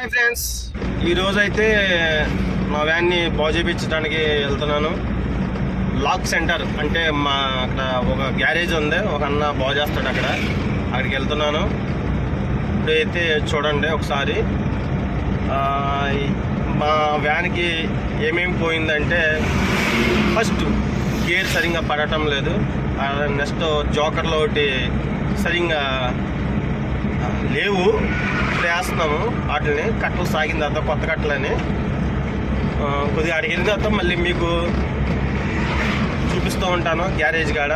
Hi friends ఈరోజు అయితే మా వ్యాన్ని బాగు చేయించడానికి వెళ్తున్నాను. లాక్ సెంటర్ అంటే మా అక్కడ ఒక గ్యారేజ్ ఉంది. ఒక అన్న బాగు చేస్తాడు అక్కడ. అక్కడికి వెళ్తున్నాను. ఇప్పుడైతే చూడండి ఒకసారి. మా వ్యాన్కి ఏమేమి పోయిందంటే ఫస్ట్ గేర్ సరిగ్గా పడటం లేదు. నెక్స్ట్ జోకర్లో ఒకటి సరిగ్గా లేవు. వేస్తున్నాము. వాటిని కట్టలు సాగిన తర్వాత కొత్త కట్టలని. కొద్దిగా అడిగిన తర్వాత మళ్ళీ మీకు చూపిస్తూ ఉంటాను గ్యారేజ్ కాడ.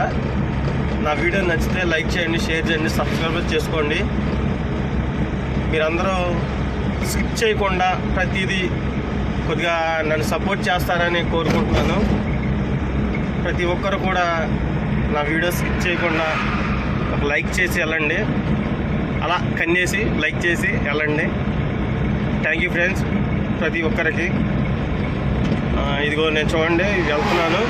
నా వీడియో నచ్చితే లైక్ చేయండి షేర్ చేయండి సబ్స్క్రైబ్ చేసుకోండి. మీరందరూ స్కిప్ చేయకుండా ప్రతిదీ కొద్దిగా నన్ను సపోర్ట్ చేస్తారని కోరుకుంటున్నాను. ప్రతి ఒక్కరు కూడా నా వీడియో స్కిప్ చేయకుండా ఒక లైక్ చేసి వెళ్ళండి. అలా కన్నేసి లైక్ చేసి వెళ్ళండి. థ్యాంక్ యూ ఫ్రెండ్స్ ప్రతి ఒక్కరికి. ఇదిగో నేను చూడండి వెళ్తున్నాను.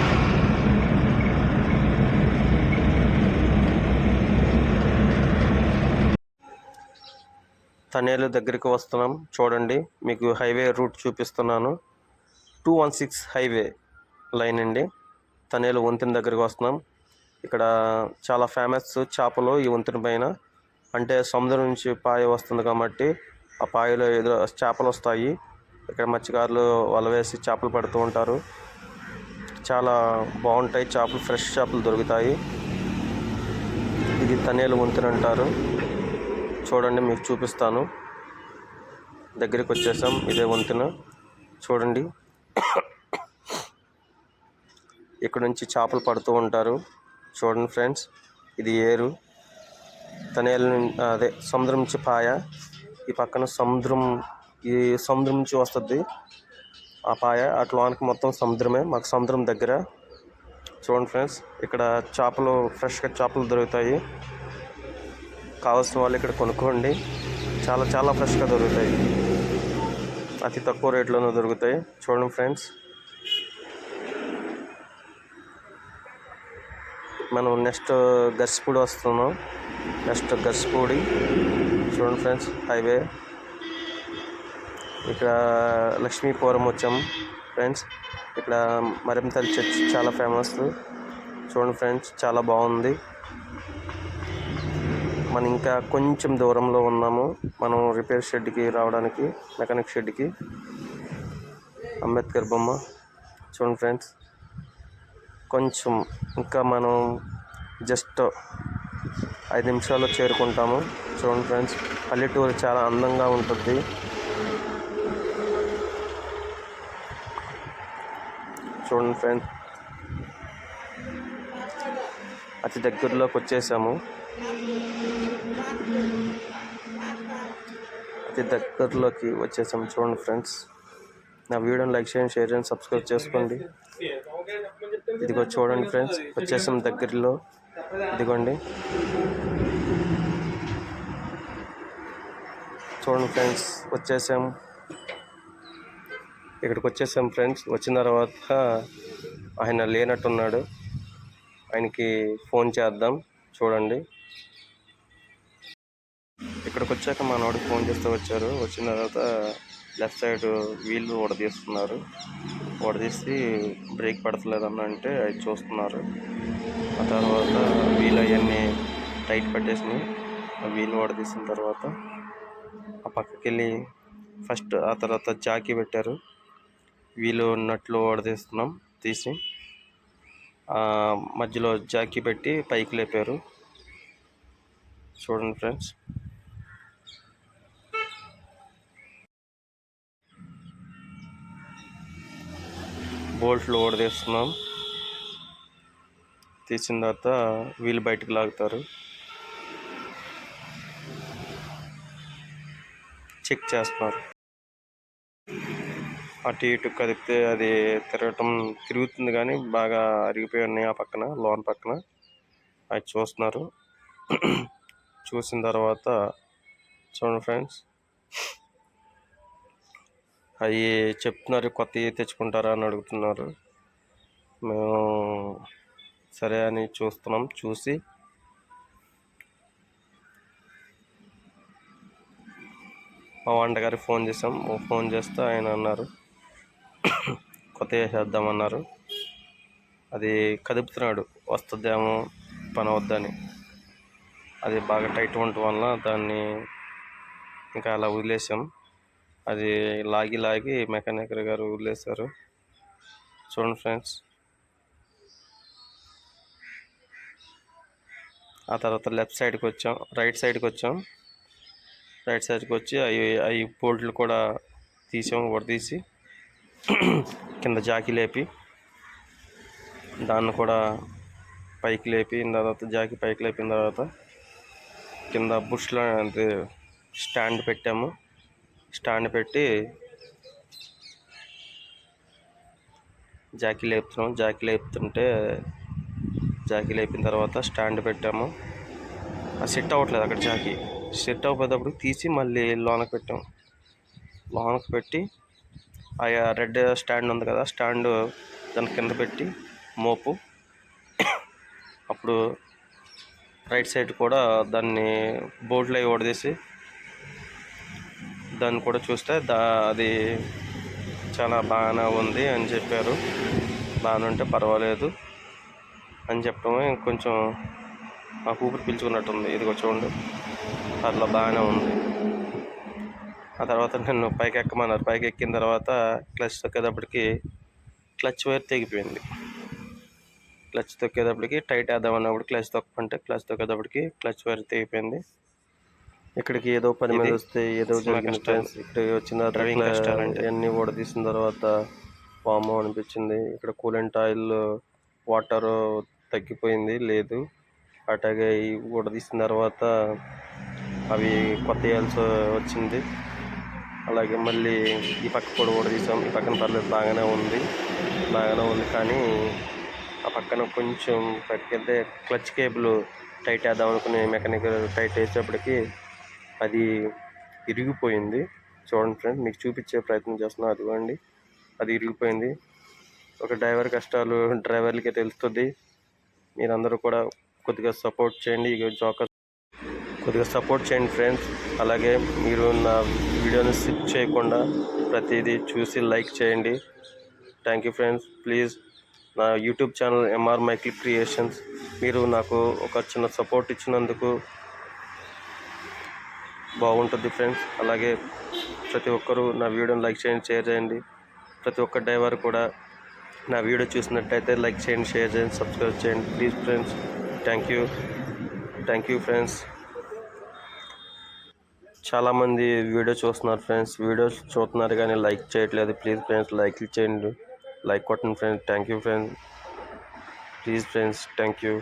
తనేలు దగ్గరికి వస్తున్నాం. చూడండి మీకు హైవే రూట్ చూపిస్తున్నాను. Two one six highway line అండి. తనేలు వంతెన దగ్గరికి వస్తున్నాం. ఇక్కడ చాలా ఫేమస్ చేపలు ఈ వంతెన పైన. అంటే సముద్రం నుంచి పాయ వస్తుంది కాబట్టి ఆ పాయలో ఏదో చేపలు వస్తాయి. ఇక్కడ మత్స్యకారులు వల వేసి చేపలు పడుతూ ఉంటారు. చాలా బాగుంటాయి చేపలు ఫ్రెష్ చేపలు దొరుకుతాయి. ఇది తనేలు వంతెన అంటారు. చూడండి మీకు చూపిస్తాను. దగ్గరికి వచ్చేసాం ఇదే వంతెన. చూడండి. ఇక్కడ నుంచి చేపలు పడుతూ ఉంటారు. చూడండి ఫ్రెండ్స్ ఇది ఏరు. తనేల అదే సముద్రం నుంచి పాయ. ఈ పక్కన సముద్రం ఈ సముద్రం నుంచి వస్తుంది ఆ పాయ. అట్లానికి మొత్తం సముద్రమే. మాకు సముద్రం దగ్గర. చూడండి ఫ్రెండ్స్ ఇక్కడ చేపలు ఫ్రెష్గా చేపలు దొరుకుతాయి. కావాల్సిన వాళ్ళు ఇక్కడ కొనుక్కోండి. చాలా చాలా ఫ్రెష్గా దొరుకుతాయి. అతి తక్కువ రేట్లోనే దొరుకుతాయి. చూడండి ఫ్రెండ్స్. మనం నెక్స్ట్ గర్సిపూడి వస్తున్నాం. నెక్స్ట్ గస్పూడి చూడండి ఫ్రెండ్స్ హైవే. ఇక్కడ లక్ష్మీపురం వచ్చాం ఫ్రెండ్స్. ఇక్కడ మరింతల్ చర్చ్ చాలా ఫేమస్. చూడండి ఫ్రెండ్స్ చాలా బాగుంది. మనం ఇంకా కొంచెం దూరంలో ఉన్నాము. మనం రిపేర్ షెడ్కి రావడానికి మెకానిక్ షెడ్కి. అంబేద్కర్ బొమ్మ. చూడండి ఫ్రెండ్స్ కొంచెం ఇంకా మనం జస్ట్ ఐదు నిమిషాల్లో చేరుకుంటాము. చూడండి ఫ్రెండ్స్ పల్లెటూరు చాలా అందంగా ఉంటుంది. చూడండి ఫ్రెండ్స్ అతి దగ్గరలోకి వచ్చేసాము. అతి దగ్గరలోకి వచ్చేసాము. చూడండి ఫ్రెండ్స్ నా వీడియోని లైక్ చేయండి షేర్ చేయండి సబ్స్క్రైబ్ చేసుకోండి. ఇదిగో చూడండి ఫ్రెండ్స్ వచ్చేసాం దగ్గరలో. ఇదిగోండి. చూడండి ఫ్రెండ్స్ వచ్చేసాం ఇక్కడికి వచ్చేసాం ఫ్రెండ్స్. వచ్చిన తర్వాత ఆయన లేనట్టున్నాడు. ఆయనకి ఫోన్ చేద్దాం చూడండి. ఇక్కడికి వచ్చాక మా నాడు ఫోన్ చేస్తూ వచ్చారు. వచ్చిన తర్వాత లెఫ్ట్ సైడ్ వీళ్ళు వడదీస్తున్నారు వడదీసి బ్రేక్ పడతలేదన్న అంటే అది చూస్తున్నారు. ఆ తర్వాత వీల్ అవన్నీ టైట్ పట్టేసి ఆ వీల్ వడదీసిన తర్వాత ఆ పక్కకి వెళ్ళి ఫస్ట్ ఆ తర్వాత జాకీ పెట్టారు. వీలు నట్లు వడదీస్తున్నాం తీసి. మధ్యలో జాకీ పెట్టి పైకి లేపారు. చూడండి ఫ్రెండ్స్. బోల్ట్లు ఓడదీస్తున్నాం తీసిన తర్వాత వీళ్ళు బయటకు లాగుతారు. చెక్ చేస్తున్నారు. అటు ఇటు కదిపితే అది తిరగటం తిరుగుతుంది కానీ బాగా అరిగిపోయి ఉన్నాయి ఆ పక్కన లోన్ పక్కన. అది చూస్తున్నారు. చూసిన తర్వాత చూడండి ఫ్రెండ్స్. అవి చెప్తున్నారు కొత్తవి తెచ్చుకుంటారా అని అడుగుతున్నారు. మేము సరే అని చూస్తున్నాం చూసి. మా వంటగారికి ఫోన్ చేసాం ఫోన్ చేస్తే ఆయన అన్నారు కొత్త చేసేద్దామన్నారు అది కదుపుతున్నాడు వస్తుందేమో పని వద్దని అది బాగా టైట్ ఉండటం వల్ల దాన్ని ఇంకా అలా వదిలేసాం. అది లాగి లాగి మెకానికల్ గారు వదిలేశారు. చూడండి ఫ్రెండ్స్. ఆ తర్వాత లెఫ్ట్ సైడ్కి వచ్చాం. రైట్ సైడ్కి వచ్చాం. రైట్ సైడ్కి వచ్చి అవి అవి బోల్ట్లు కూడా తీసాం తీసి కింద జాకీ లేపి దాన్ని కూడా పైకి లేపిన తర్వాత జాకీ పైకి లేపిన తర్వాత కింద బుష్లో అంటే స్టాండ్ పెట్టాము. స్టాండ్ పెట్టి జాకీ లేపుతున్నాం. జాకీ లేపుతుంటే జాకీ లేపిన తర్వాత స్టాండ్ పెట్టాము. అది సెట్ అవ్వట్లేదు అక్కడ జాకీ. సెట్ అవ్వకపోయేటప్పుడు తీసి మళ్ళీ లోనకి పెట్టాం. లోనకు పెట్టి ఆ రెడ్ స్టాండ్ ఉంది కదా స్టాండ్ దాని కింద పెట్టి మోపు. అప్పుడు రైట్ సైడ్ కూడా దాన్ని బోర్డులో అవి ఓడదీసి దాన్ని కూడా చూస్తే దా అది చాలా బాగానే ఉంది అని చెప్పారు. బాగానే ఉంటే పర్వాలేదు అని చెప్పడమే కొంచెం ఆ ఊపిరి పీల్చుకున్నట్టుంది. ఇదిగో చూడండి అట్లా బాగానే ఉంది. ఆ తర్వాత నన్ను పైకి ఎక్కమన్నారు. పైకి ఎక్కిన తర్వాత క్లచ్ తొక్కేటప్పటికి క్లచ్ వైర్ తెగిపోయింది. క్లచ్ తొక్కేటప్పటికి టైట్ వేద్దాం అన్నప్పుడు క్లచ్ తొక్కమంటే క్లచ్ తొక్కేటప్పటికి క్లచ్ వైర్ తెగిపోయింది. ఇక్కడికి ఏదో పని మీద వస్తే ఏదో జరిగిన ఫ్రెండ్స్ ఇక్కడ వచ్చిన అన్ని కూడా తీసిన తర్వాత వాము అనిపించింది. ఇక్కడ కూలెంట్ ఆయిల్ వాటర్ తగ్గిపోయింది లేదు. అట్లాగే తీసిన తర్వాత అవి కొత్త వేయాల్సి వచ్చింది. అలాగే మళ్ళీ ఈ పక్క కూడా తీసాం ఈ పక్కన పర్లేదు బాగానే ఉంది. బాగానే ఉంది కానీ ఆ పక్కన కొంచెం పక్కకెళ్తే క్లచ్ కేబుల్ టైట్ వేద్దాం అనుకుని మెకానిక్ టైట్ వేసేటప్పటికి అది ఇరిగిపోయింది. చూడండి ఫ్రెండ్ మీకు చూపించే ప్రయత్నం చేస్తున్నా అదిగోండి. అది ఇరిగిపోయింది. ఒక డ్రైవర్ కష్టాలు డ్రైవర్లకే తెలుస్తుంది. మీరందరూ కూడా కొద్దిగా సపోర్ట్ చేయండి. ఇక జోకర్. కొద్దిగా సపోర్ట్ చేయండి ఫ్రెండ్స్. అలాగే మీరు నా వీడియోని స్కిప్ చేయకుండా ప్రతిదీ చూసి లైక్ చేయండి. Thank you friends. ప్లీజ్ నా YouTube channel MR Michael creations. మీరు నాకు ఒక చిన్న సపోర్ట్ ఇచ్చినందుకు బాగుంటుంది ఫ్రెండ్స్. అలాగే ప్రతి ఒక్కరూ నా వీడియోని లైక్ చేయండి షేర్ చేయండి. ప్రతి ఒక్క డ్రైవర్ కూడా నా వీడియో చూసినట్టయితే లైక్ చేయండి షేర్ చేయండి సబ్స్క్రైబ్ చేయండి. Please friends thank you. Thank you friends. చాలామంది వీడియో చూస్తున్నారు ఫ్రెండ్స్. వీడియోస్ చూస్తున్నారు కానీ లైక్ చేయట్లేదు. ప్లీజ్ ఫ్రెండ్స్ లైక్ చేయండి. లైక్ కొట్టండి friends. Thank you friends. Please friends thank you.